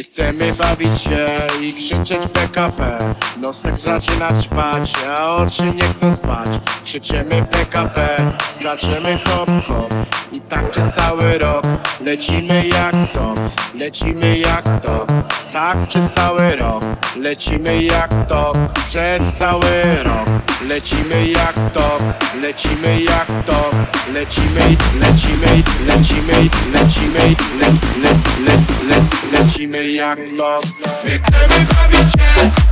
Chcemy bawić się i krzyczeć PKP Nosek zaczyna ćpać, a oczy nie chcą spać. Krzyczymy PKP, skaczemy hop hop. I tak przez cały rok Lecimy jak to, lecimy jak to Tak przez cały rok Lecimy jak to Przez cały rok Lecimy jak to, lecimy jak to Lecimy, lecimy, lecimy, lecimy, le, le, le, le, lecimy jak to My chcemy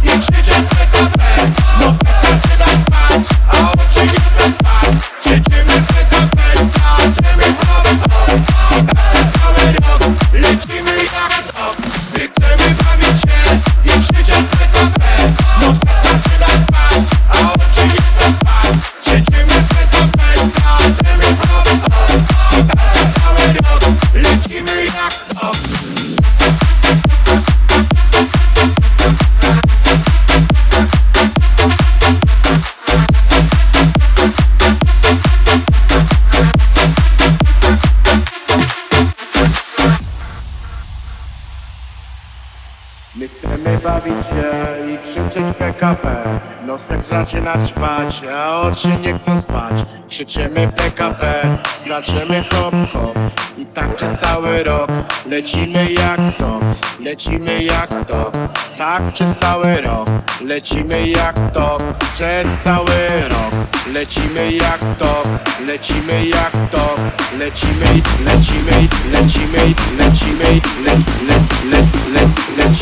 My chcemy bawić się i krzyczeć PKP Nosek zaczyna ćpać, a oczy nie chcą spać. Krzyczymy PKP, skaczemy hop hop I tak przez cały rok Lecimy jak to, lecimy jak to Tak przez cały rok Lecimy jak to, przez cały rok Lecimy jak to, lecimy jak to lecimy,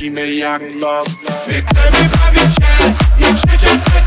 lecimy jak My chcemy bawić się i krzyczeć